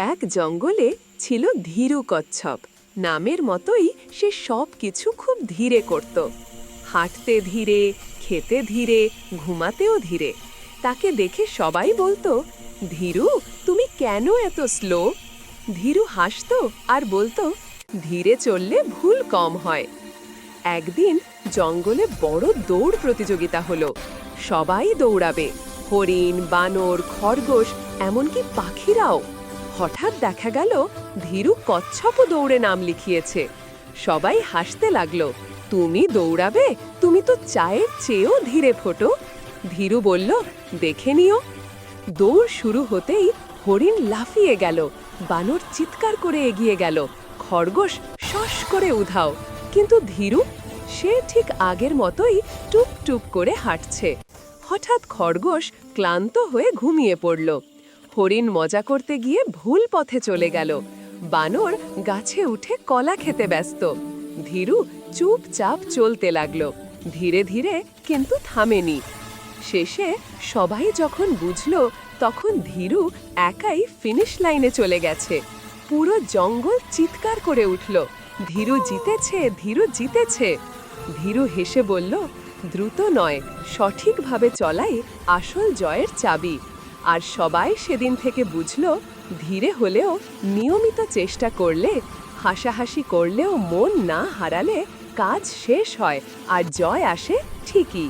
এক জঙ্গলে ছিল ধীরু কচ্ছপ। নামের মতোই সে সব কিছু খুব ধীরে করত। হাঁটতে ধীরে, খেতে ধীরে, ঘুমাতেও ধীরে। তাকে দেখে সবাই বলতো, ধীরু, তুমি কেন এত স্লো ধীরু হাসত আর বলতো, ধীরে চললে ভুল কম হয়। একদিন জঙ্গলে বড় দৌড় প্রতিযোগিতা হলো। সবাই দৌড়াবে। হরিণ, বানর, খরগোশ, এমনকি পাখিরাও। হঠাৎ দেখা গেল ধীরু কচ্ছপও দৌড়ে নাম লিখিয়েছে। সবাই হাসতে লাগল। তুমি দৌড়াবে? তুমি তো চায়ের চেয়েও ধীরে ফোটো। ধীরু বলল, দেখে নিও। দৌড় শুরু হতেই হরিণ লাফিয়ে গেল। বানর চিৎকার করে এগিয়ে গেল। খরগোশ শস করে উধাও। কিন্তু ধীরু, সে ঠিক আগের মতোই টুপ টুপ করে হাঁটছে। হঠাৎ খরগোশ ক্লান্ত হয়ে ঘুমিয়ে পড়ল। হরিণ মজা করতে গিয়ে ভুল পথে চলে গেল। বানর গাছে উঠে কলা খেতে ব্যস্ত। ধীরু চুপচাপ চলতে লাগল। ধীরে ধীরে কিন্তু থামেনি। শেষে সবাই যখন বুঝল, তখন ধীরু একাই ফিনিশ লাইনে চলে গেছে। পুরো জঙ্গল চিৎকার করে উঠল, ধীরু জিতেছে ধীরু জিতেছে। ধীরু হেসে বলল, দ্রুত নয়, সঠিকভাবে চলাই আসল জয়ের চাবি। আর সবাই সেদিন থেকে বুঝল, ধীরে হলেও নিয়মিত চেষ্টা করলে, হাসাহাসি করলেও মন না হারালে কাজ শেষ হয় আর জয় আসে ঠিকই।